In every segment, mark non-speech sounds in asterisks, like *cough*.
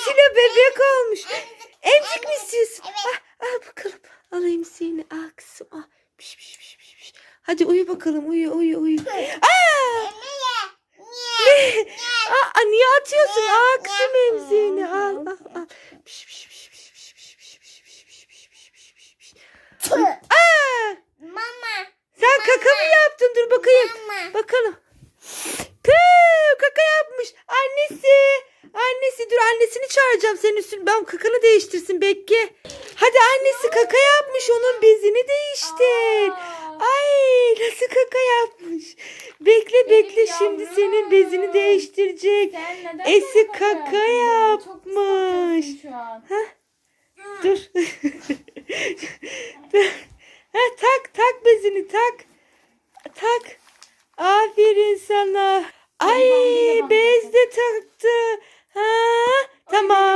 Emziğiyle bebek olmuş. Emzik mi istiyorsun? Evet. Ah, al bakalım. Al emziğini. Al kızım. Al. Piş piş piş piş. piş. Hadi uyu bakalım. Uyu uyu uyu. Aa! Niye? Aa, niye atıyorsun? Aa kızım emziğini. Al al al. Piş piş piş. Aa! Mama. Sen mama. kaka mı yaptın? Dur bakayım. Mama. Bakalım. Püh, kaka yapmış. Annesi. Annesini çağıracağım senin üstün. Ben kakanı değiştirsin Bekle. Hadi annesi kaka yapmış. Onun bezini değiştir. Ay nasıl kaka yapmış. Bekle bekle şimdi senin bezini değiştirecek. Esi kaka yapmış. Dur. *laughs* ha, tak tak bezini tak. Tak. Aferin sana. Ay bez de taktı.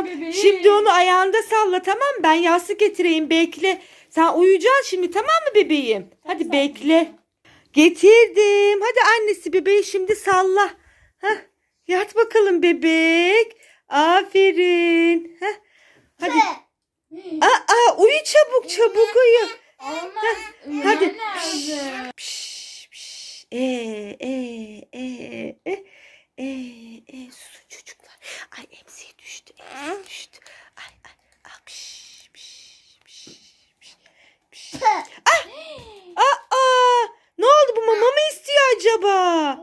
Tamam. bebeğim. Şimdi onu ayağında salla tamam mı? Ben yastık getireyim bekle. Sen uyuyacaksın şimdi tamam mı bebeğim? Hadi sen bekle. Getirdim. Hadi annesi bebeği şimdi salla. Hah, yat bakalım bebek. Aferin. Hah, hadi. Aa, uyu çabuk çabuk uyu. Olmaz. Hadi. lazım. Piş, piş. E, e, e, e, e, e, susun çocuklar. Ay emziği düştü, emziği düştü. Ay, ay, ah, piş, piş, piş, piş, piş. Aa, ne oldu bu mama mı istiyor acaba?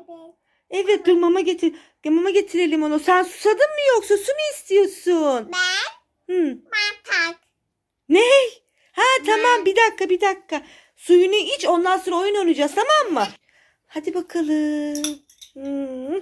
Evet dur mama getir. Mama getirelim onu. Sen susadın mı yoksa su mu istiyorsun? Ben Hı. tak. Ne? Ha tamam bir dakika bir dakika. Suyunu iç ondan sonra oyun oynayacağız tamam mı? Hadi bakalım. Hmm.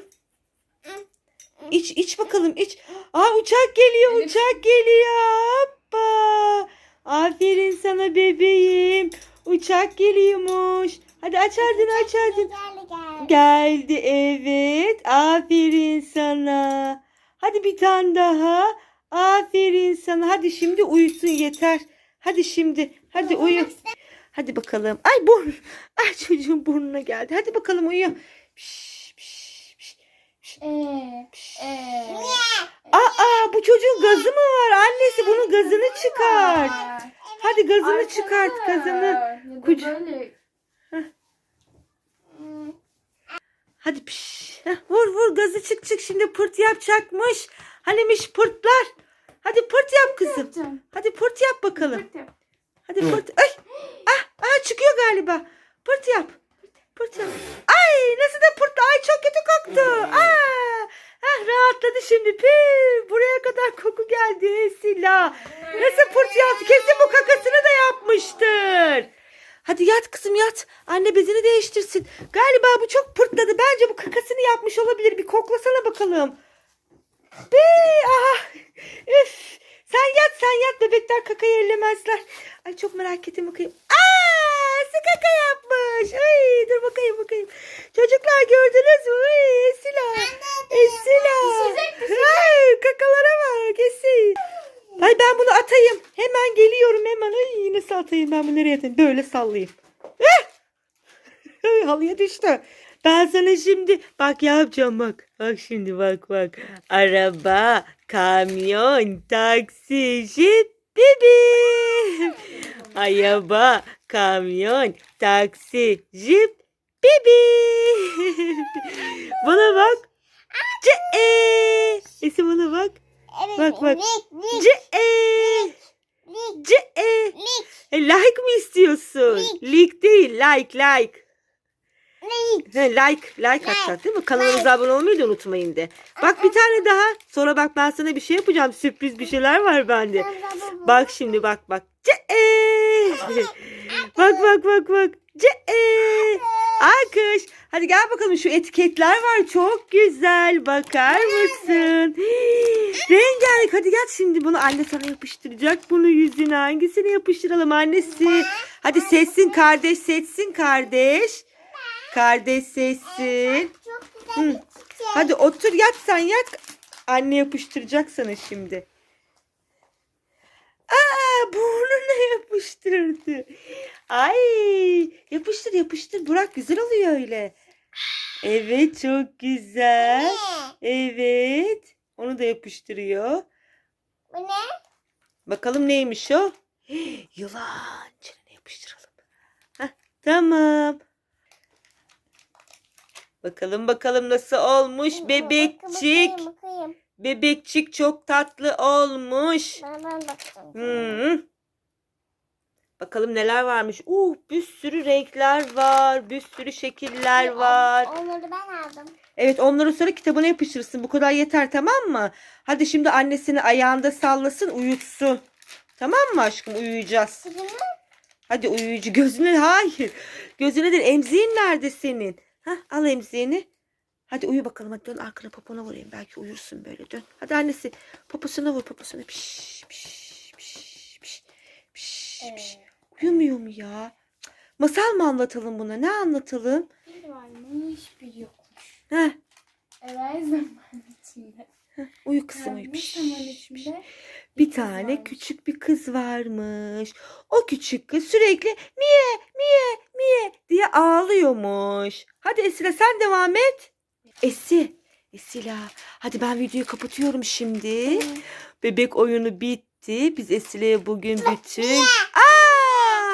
İç iç bakalım iç. Aa uçak geliyor uçak geliyor. Hoppa. Aferin sana bebeğim. Uçak geliyormuş. Hadi aç ardını aç ardını. Gel gel. Geldi evet. Aferin sana. Hadi bir tane daha. Aferin sana. Hadi şimdi uyusun yeter. Hadi şimdi. Hadi uyu. Hadi bakalım. Ay burn. Ay çocuğun burnuna geldi. Hadi bakalım uyu. Piş, piş, piş. Ee, ee. Aa bu çocuğun gazı mı var? Annesi bunun gazını çıkart. Hadi gazını çıkart gazını. ya da Kuca- böyle. Hadi piş. Heh, vur vur gazı çık çık şimdi pırt yapacakmış. Hanimiş pırtlar. Hadi pırt yap kızım. Yapacağım. Hadi pırt yap bakalım. Pırt yap. Hadi pırt. Ay. Ah, ah çıkıyor galiba. Pırt yap. Pırt yap. Ay nasıl da pırttı. Ay çok kötü koktu. Aa. Ah rahatladı şimdi. Pü, buraya kadar koku geldi Sila. Nasıl pırt yaptı? Kesin bu kakasını da yapmıştır. Hadi yat kızım yat. Anne bezini değiştirsin. Galiba bu çok pırtladı. Bence bu kakasını yapmış olabilir. Bir koklasana bakalım. Be, aha. Üf. Sen yat sen yat. Bebekler kakayı ellemezler. Ay çok merak ettim bakayım. Aa, kaka yapmış. Ay, dur bakayım bakayım. Çocuklar gördünüz mü? Ay, Esila. Esila. Düşecek. Ay, kakalara bak Esil. Ay ben bunu atayım. Hemen geliyorum hemen. Ay nasıl atayım ben bunu nereye atayım? Böyle sallayayım. Eh! Halıya düştü. Ben sana şimdi bak yapacağım bak. Bak şimdi bak bak. Araba, kamyon, taksi, jip, bibi. Araba, kamyon, taksi, jip, bibi. bana bak. Ce e. Esi bana bak. Bak, bak. Ce e. lik Ce e. lik E, like mi Like değil, like, like. lik. He, like, like atacak değil mi? Kanalımıza abone olmayı da unutmayın de. Bak bir tane daha. Sonra bak ben sana bir şey yapacağım. Sürpriz bir şeyler var bende. Bak şimdi bak bak. Ce bak bak bak bak. Ce Alkış. Hadi gel bakalım şu etiketler var. Çok güzel. Bakar mısın? *gasps* Rengarenk. Hadi gel şimdi bunu anne sana yapıştıracak. Bunu yüzüne hangisini yapıştıralım annesi? Hadi seçsin kardeş seçsin kardeş. Kardeş seçsin. Hı. Hadi otur yat sen yat. Anne yapıştıracak sana şimdi. Burnuna yapıştırdı. Ay yapıştır yapıştır. Burak güzel oluyor öyle. Evet çok güzel. Evet. Onu da yapıştırıyor. Bu ne? Bakalım neymiş o? *gasps* Yılan. Çenene yapıştıralım. Heh, tamam. Bakalım bakalım nasıl olmuş bebekçik. Bakayım, bakayım. Bebekçik çok tatlı olmuş. Ben, ben bakayım. Hmm. Bakalım neler varmış. Uh bir sürü renkler var. Bir sürü şekiller var. Onları ben aldım. Evet onları sonra kitabına yapıştırırsın. Bu kadar yeter tamam mı? Hadi şimdi annesini ayağında sallasın uyutsun. Tamam mı aşkım uyuyacağız. Hadi uyuyucu gözüne hayır. Gözüne değil emziğin nerede senin? Hah al emziğini. Hadi uyu bakalım hadi dön arkana popona vurayım. Belki uyursun böyle dön. Hadi annesi poposuna vur poposuna. Piş piş piş piş piş piş. Uyumuyor mu ya? Masal mı anlatalım buna? Ne anlatalım? bir varmış bir yokmuş. Heh, Evvel zaman içinde. uyu kızım uyu. Piş, piş. Bir tane varmış. küçük bir kız varmış. O küçük kız sürekli miye miye miye diye ağlıyormuş. Hadi Esila sen devam et. Esi, Esila. Hadi ben videoyu kapatıyorum şimdi. Bebek oyunu bitti. Biz Esila'ya bugün bütün... Aa,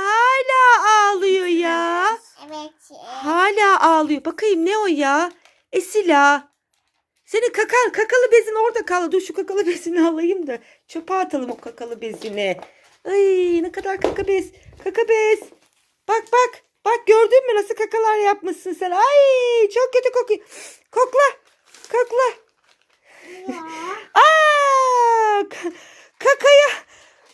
hala ağlıyor ya. Evet. Hala ağlıyor. Bakayım ne o ya? Esila. Senin kakal, kakalı bezin orada kaldı. Dur şu kakalı *laughs* bezini alayım da çöpe atalım o kakalı bezini. Ay ne kadar kaka bez. Kaka bez. Bak bak. Bak gördün mü nasıl kakalar yapmışsın sen. Ay çok kötü kokuyor. Kokla. Kokla. Aa, ka- kakaya.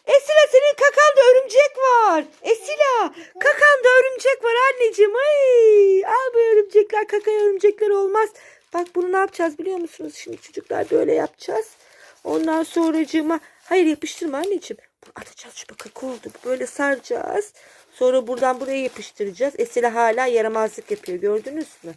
Esila senin kakanda örümcek var. Esila kakanda örümcek var anneciğim. Ay, al bu örümcekler kakaya örümcekler olmaz. Bak bunu ne yapacağız biliyor musunuz? Şimdi çocuklar böyle yapacağız. Ondan sonracığıma hayır yapıştırma anneciğim. Atacağız şu bakın oldu. Böyle saracağız. Sonra buradan buraya yapıştıracağız. Esila hala yaramazlık yapıyor gördünüz mü?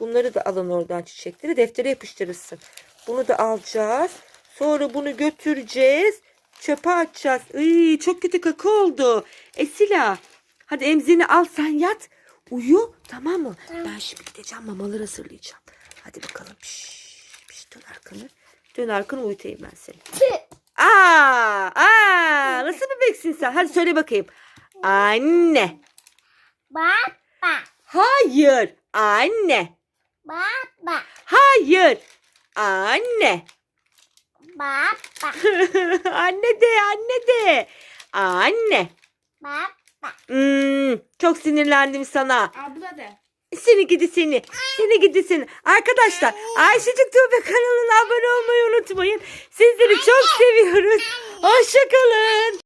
Bunları da alın oradan çiçekleri. Deftere yapıştırırsın. Bunu da alacağız. Sonra bunu götüreceğiz. Çöpe atacağız. Iy, çok kötü kaka oldu. Esila. Hadi emzini al sen yat. Uyu tamam mı? Ben şimdi gideceğim mamaları hazırlayacağım. Hadi bakalım. Piş, piş, dön arkanı. Dön arkanı uyutayım ben seni. Aa, aa, nasıl bebeksin sen? Hadi söyle bakayım. Anne. Baba. Hayır. Anne. Baba. Hayır. Anne. Baba. *laughs* anne de anne de. Anne. Baba. Hmm, çok sinirlendim sana. Abla de. Seni gidi seni. Seni gidi seni. Arkadaşlar Ayşecik Tuğbe kanalına abone olmayı unutmayın. Sizleri çok seviyoruz. Hoşçakalın.